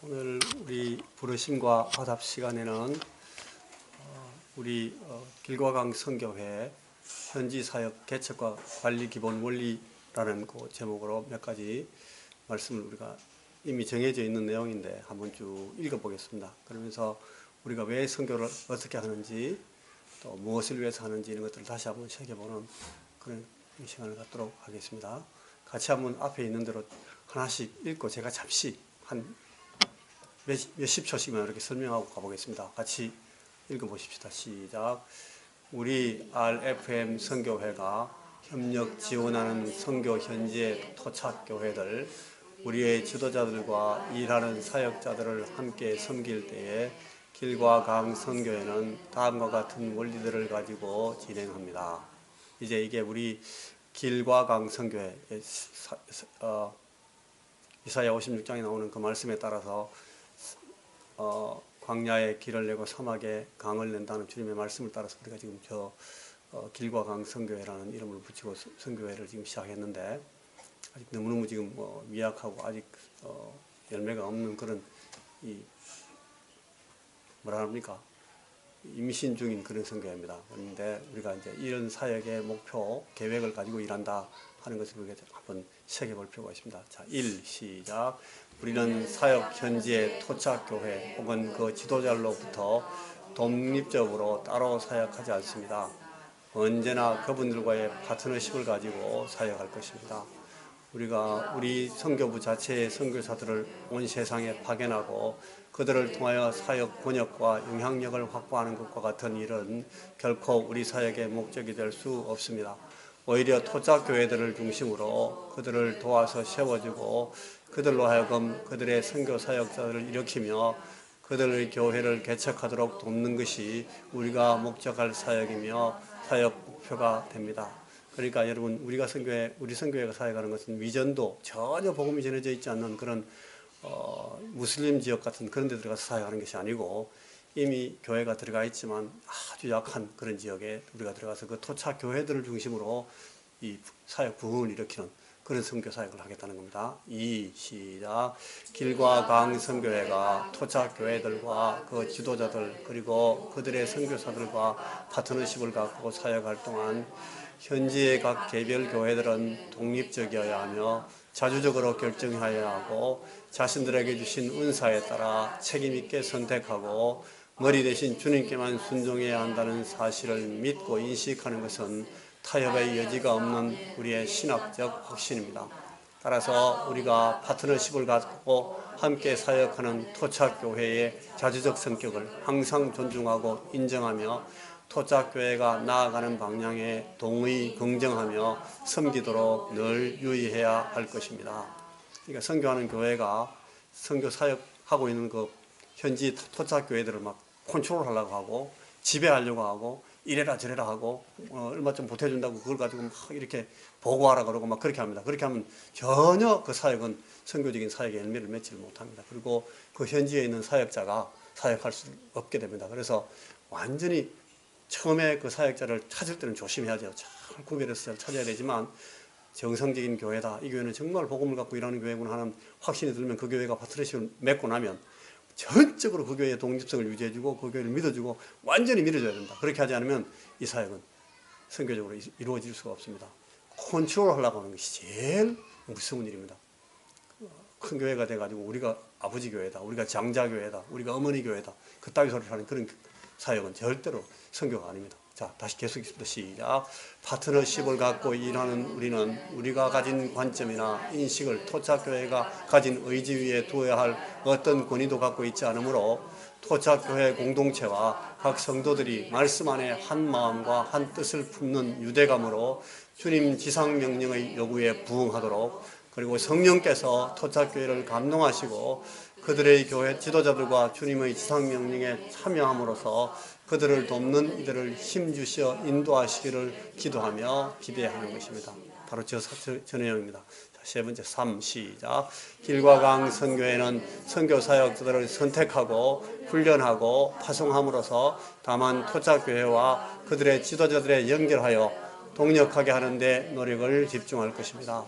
오늘 우리 부르심과 화답 시간에는 어, 우리 어, 길과강 성교회 현지 사역 개척과 관리 기본 원리라는 그 제목으로 몇 가지 말씀을 우리가 이미 정해져 있는 내용인데 한번 쭉 읽어보겠습니다. 그러면서 우리가 왜 선교를 어떻게 하는지 또 무엇을 위해서 하는지 이런 것들을 다시 한번 새겨보는 그런 시간을 갖도록 하겠습니다. 같이 한번 앞에 있는 대로 하나씩 읽고 제가 잠시 한 몇, 몇십 초씩만 이렇게 설명하고 가보겠습니다. 같이 읽어보십시다. 시작. 우리 RFM 선교회가 협력 지원하는 선교 현지의 토착 교회들, 우리의 지도자들과 일하는 사역자들을 함께 섬길 때에 길과 강 선교회는 다음과 같은 원리들을 가지고 진행합니다. 이제 이게 우리 길과 강 선교회 어, 이사야 56장에 나오는 그 말씀에 따라서 어, 광야에 길을 내고 사막에 강을 낸다는 주님의 말씀을 따라서 우리가 지금 저 어, 길과 강 선교회라는 이름을 붙이고 서- 선교회를 지금 시작했는데 아직 너무너무 지금 뭐 미약하고 아직 어, 열매가 없는 그런 이 뭐라 합니까 임신 중인 그런 선교회입니다. 그런데 우리가 이제 이런 사역의 목표 계획을 가지고 일한다 하는 것을 우리가 한번 새겨볼 필요가 있습니다. 자, 1 시작. 우리는 사역 현지의 토착 교회 혹은 그 지도자로부터 독립적으로 따로 사역하지 않습니다. 언제나 그분들과의 파트너십을 가지고 사역할 것입니다. 우리가 우리 선교부 자체의 선교사들을 온 세상에 파견하고 그들을 통하여 사역 번역과 영향력을 확보하는 것과 같은 일은 결코 우리 사역의 목적이 될 수 없습니다. 오히려 토착 교회들을 중심으로 그들을 도와서 세워주고 그들로 하여금 그들의 선교 사역자들을 일으키며 그들의 교회를 개척하도록 돕는 것이 우리가 목적할 사역이며 사역 목표가 됩니다. 그러니까 여러분 우리가 선교회 우리 선교회가 사역하는 것은 위전도 전혀 복음이 전해져 있지 않는 그런 어, 무슬림 지역 같은 그런 데 들어가서 사역하는 것이 아니고 이미 교회가 들어가 있지만 아주 약한 그런 지역에 우리가 들어가서 그 토착 교회들을 중심으로 이 사역 부흥을 일으키는 그런 선교 사역을 하겠다는 겁니다. 이 시작 길과 강 선교회가 토착 교회들과 그 지도자들 그리고 그들의 선교사들과 파트너십을 갖고 사역할 동안 현지의 각 개별 교회들은 독립적이어야 하며 자주적으로 결정해야 하고 자신들에게 주신 은사에 따라 책임 있게 선택하고 머리 대신 주님께만 순종해야 한다는 사실을 믿고 인식하는 것은 타협의 여지가 없는 우리의 신학적 확신입니다. 따라서 우리가 파트너십을 갖고 함께 사역하는 토착교회의 자주적 성격을 항상 존중하고 인정하며 토착교회가 나아가는 방향에 동의, 긍정하며 섬기도록 늘 유의해야 할 것입니다. 그러니까 선교하는 교회가 선교 사역하고 있는 그 현지 토착교회들을 막 컨트롤 하려고 하고 지배하려고 하고 이래라 저래라 하고 어, 얼마 좀 보태준다고 그걸 가지고 막 이렇게 보고하라 그러고 막 그렇게 합니다. 그렇게 하면 전혀 그 사역은 선교적인 사역의 열매를 맺지를 못합니다. 그리고 그 현지에 있는 사역자가 사역할 수 없게 됩니다. 그래서 완전히 처음에 그 사역자를 찾을 때는 조심해야 돼요. 잘 구별해서 잘 찾아야 되지만 정상적인 교회다. 이 교회는 정말 복음을 갖고 일하는 교회구나 하는 확신이 들면 그 교회가 파트너십을 맺고 나면 전적으로 그 교회의 독립성을 유지해주고 그 교회를 믿어주고 완전히 믿어줘야 된다. 그렇게 하지 않으면 이 사역은 선교적으로 이- 이루어질 수가 없습니다. 컨트롤 하려고 하는 것이 제일 무서운 일입니다. 큰 교회가 돼가지고 우리가 아버지 교회다, 우리가 장자 교회다, 우리가 어머니 교회다, 그 따위 소리를 하는 그런 사역은 절대로 선교가 아닙니다. 자, 다시 계속했습니다. 시작. 파트너십을 갖고 일하는 우리는 우리가 가진 관점이나 인식을 토착교회가 가진 의지 위에 두어야 할 어떤 권위도 갖고 있지 않으므로 토착교회 공동체와 각 성도들이 말씀 안에 한 마음과 한 뜻을 품는 유대감으로 주님 지상명령의 요구에 부응하도록 그리고 성령께서 토착교회를 감동하시고 그들의 교회 지도자들과 주님의 지상명령에 참여함으로써 그들을 돕는 이들을 힘주시어 인도하시기를 기도하며 기대하는 것입니다. 바로 저, 사- 저, 저 내용입니다. 자, 세 번째 3 시작 길과 강 선교회는 선교 사역자들을 선택하고 훈련하고 파송함으로써 다만 토착 교회와 그들의 지도자들에 연결하여 동력하게 하는데 노력을 집중할 것입니다.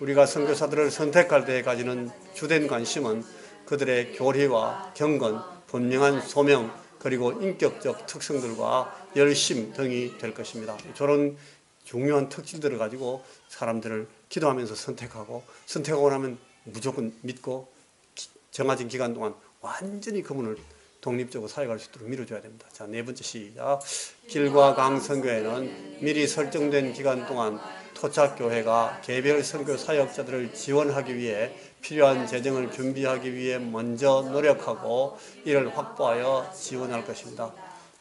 우리가 선교사들을 선택할 때까지는 주된 관심은 그들의 교리와 경건, 분명한 소명, 그리고 인격적 특성들과 열심 등이 될 것입니다. 저런 중요한 특질들을 가지고 사람들을 기도하면서 선택하고 선택하고 나면 무조건 믿고 기- 정해진 기간 동안 완전히 그분을 독립적으로 사역할 수 있도록 밀어줘야 됩니다. 자, 네 번째 시작. 길과 강 선교회는 미리 설정된 기간 동안 토착교회가 개별 선교 사역자들을 지원하기 위해 필요한 재정을 준비하기 위해 먼저 노력하고 이를 확보하여 지원할 것입니다.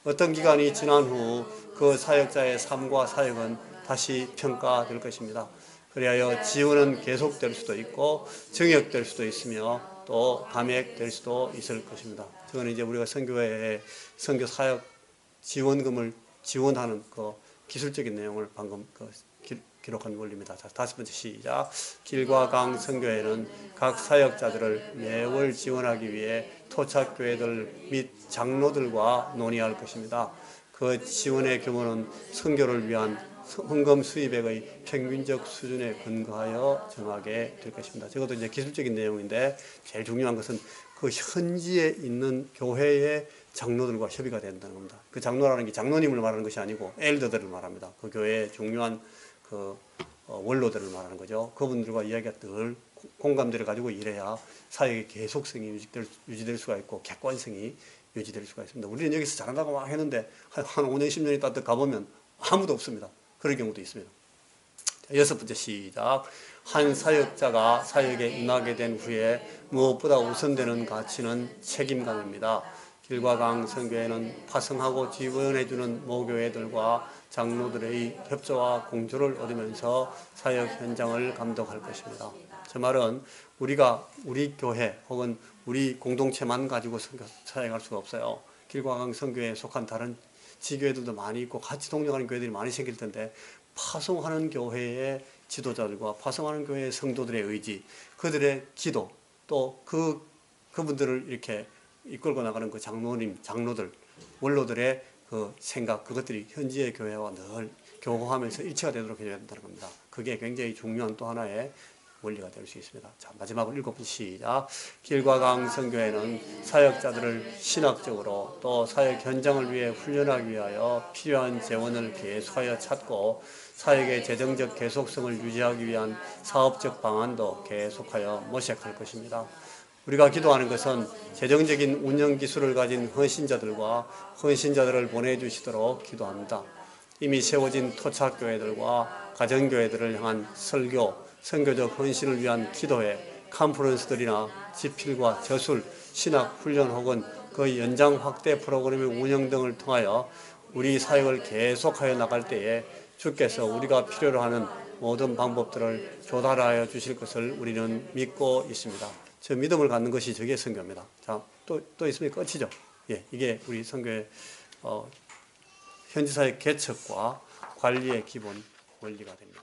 어떤 기간이 지난 후 그 사역자의 삶과 사역은 다시 평가될 것입니다. 그리하여 지원은 계속될 수도 있고 정역될 수도 있으며 또 감액될 수도 있을 것입니다. 저는 이제 우리가 선교회에 선교 사역 지원금을 지원하는 그 기술적인 내용을 방금 그 기, 기록한 원리입니다. 자, 다섯 번째 시작. 길과 강 선교회는 각 사역자들을 매월 지원하기 위해 토착교회들 및 장로들과 논의할 것입니다. 그 지원의 규모는 선교를 위한 헌금 수입액의 평균적 수준에 근거하여 정하게 될 것입니다. 저것도 이제 기술적인 내용인데 제일 중요한 것은 그 현지에 있는 교회의 장로들과 협의가 된다는 겁니다. 그 장로라는 게 장로님을 말하는 것이 아니고 엘더들을 말합니다. 그 교회의 중요한 그 어, 원로들을 말하는 거죠. 그분들과 이야기가 늘 고- 공감대를 가지고 일해야 사역의 계속성이 유지될, 유지될 수가 있고 객관성이 유지될 수가 있습니다. 우리는 여기서 잘한다고 막 했는데 한, 한 5년, 10년이 따뜻 가보면 아무도 없습니다. 그런 경우도 있습니다. 자, 여섯 번째 시작. 한 사역자가 사역에 임하게 된 후에 무엇보다 우선되는 가치는 책임감입니다. 길과 강 선교회는 파송하고 지원해주는 모교회들과 장로들의 협조와 공조를 얻으면서 사역 현장을 감독할 것입니다. 저 말은 우리가 우리 교회 혹은 우리 공동체만 가지고 사역할 수가 없어요. 길과 강 선교회에 속한 다른 지교회들도 많이 있고 같이 동력하는 교회들이 많이 생길 텐데 파송하는 교회의 지도자들과 파송하는 교회의 성도들의 의지, 그들의 기도, 또 그 그분들을 이렇게 이끌고 나가는 그 장로님, 장로들, 원로들의 그 생각, 그것들이 현지의 교회와 늘 교호하면서 일치가 되도록 해줘야 된다는 겁니다. 그게 굉장히 중요한 또 하나의 원리가 될 수 있습니다. 자, 마지막으로 일곱 번 시작. 길과 강 선교회는 사역자들을 신학적으로 또 사역 현장을 위해 훈련하기 위하여 필요한 재원을 계속하여 찾고 사역의 재정적 계속성을 유지하기 위한 사업적 방안도 계속하여 모색할 것입니다. 우리가 기도하는 것은 재정적인 운영 기술을 가진 헌신자들과 헌신자들을 보내주시도록 기도합니다. 이미 세워진 토착교회들과 가정교회들을 향한 설교, 선교적 헌신을 위한 기도회, 컨퍼런스들이나 집필과 저술, 신학 훈련 혹은 그 연장 확대 프로그램의 운영 등을 통하여 우리 사역을 계속하여 나갈 때에 주께서 우리가 필요로 하는 모든 방법들을 조달하여 주실 것을 우리는 믿고 있습니다. 저 믿음을 갖는 것이 저게 선교입니다. 자, 또, 또 있으면 끝이죠. 예, 이게 우리 선교의 어, 현지사의 개척과 관리의 기본 원리가 됩니다.